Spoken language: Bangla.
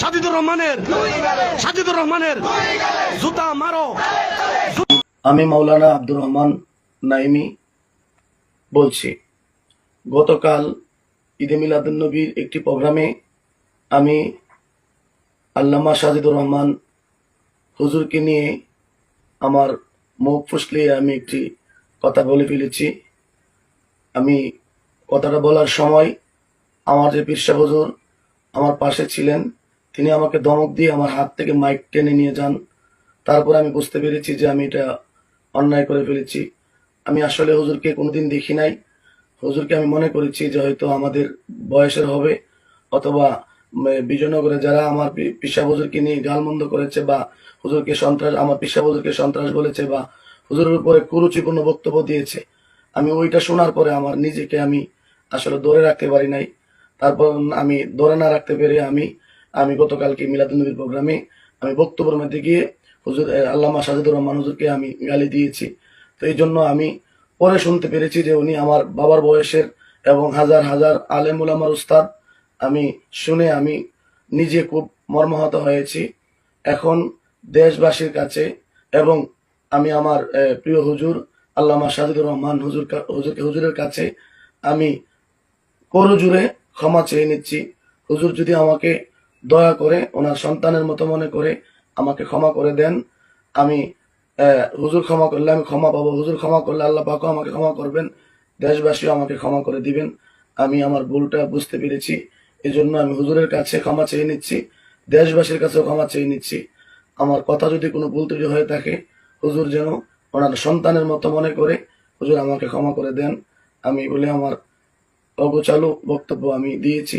সাজিদুর রহমানের সাজিদুর রহমানের, জুতা মারো। আমি মাওলানা আব্দুর রহমান নাইমি বলছি, গতকাল ঈদে মিলাদুন্নবীর একটি প্রোগ্রামে আমি আল্লামা সাজিদুর রহমান হুজুরকে নিয়ে আমার মুখ ফুসলিয়ে আমি একটি কথা বলে ফেলেছি। আমি কথাটা বলার সময় আমার যে পিরসা হুজুর আমার পাশে ছিলেন তিনি আমাকে ধমক দিয়ে আমার হাত থেকে মাইক টেনে নিয়ে যান। তারপর আমি বুঝতে পেরেছি যে আমি এটা অন্যায় করে ফেলেছি। আমি আসলে হুজুরকে কোনোদিন দেখি নাই। হুজুরকে আমি মনে করেছি যে হয়তো আমাদের বয়সের হবে, অথবা বিজয়নগরে যারা আমার পিসা হুজুরকে নিয়ে গালমন্দ করেছে বা হুজুরকে সন্ত্রাস, আমার পিসা হুজুরকে সন্ত্রাস বলেছে বা হুজুরের উপরে কুরুচিপূর্ণ বক্তব্য দিয়েছে, আমি ওইটা শোনার পরে আমার নিজেকে আমি আসলে ধরে রাখতে পারি নাই। তারপর আমি ধরে না রাখতে পেরে আমি আমি গতকালকে মিলাদুন্নবীর প্রোগ্রামে আমি বক্তব্যের মধ্যে গিয়ে হুজুর আল্লামা সাজিদুর রহমান হুজুরকে আমি গালি দিয়েছি। তো এই জন্য আমি পরে শুনতে পেরেছি যে উনি আমার বাবার বয়সের এবং হাজার হাজার আলেমুল আমার উস্তাদ। আমি শুনে আমি নিজে খুব মর্মাহত হয়েছি। এখন দেশবাসীর কাছে এবং আমি আমার প্রিয় হুজুর, আল্লামা সাজিদুর রহমান হুজুর হুজুরকে হুজুরের কাছে আমি করজুড়ে ক্ষমা চেয়ে নিচ্ছি। হুজুর যদি আমাকে দয়া করে ওনার সন্তানের মতো মনে করে আমাকে ক্ষমা করে দেন। আমি হুজুর ক্ষমা করলে আমি ক্ষমা পাবো। হুজুর ক্ষমা করলে আল্লাহ পাকও আমাকে ক্ষমা করবেন। দেশবাসীও আমাকে ক্ষমা করে দিবেন। আমি আমার ভুলটা বুঝতে পেরেছি। এই জন্য আমি হুজুরের কাছে ক্ষমা চেয়ে নিচ্ছি। দেশবাসীর কাছেও ক্ষমা চেয়ে নিচ্ছি। আমার কথা যদি কোনো ভুল ত্রুটি হয়ে থাকে, হুজুর যেন ওনার সন্তানের মতো মনে করে, হুজুর আমাকে ক্ষমা করে দেন। আমি বলে আমার অগোচালু বক্তব্য আমি দিয়েছি।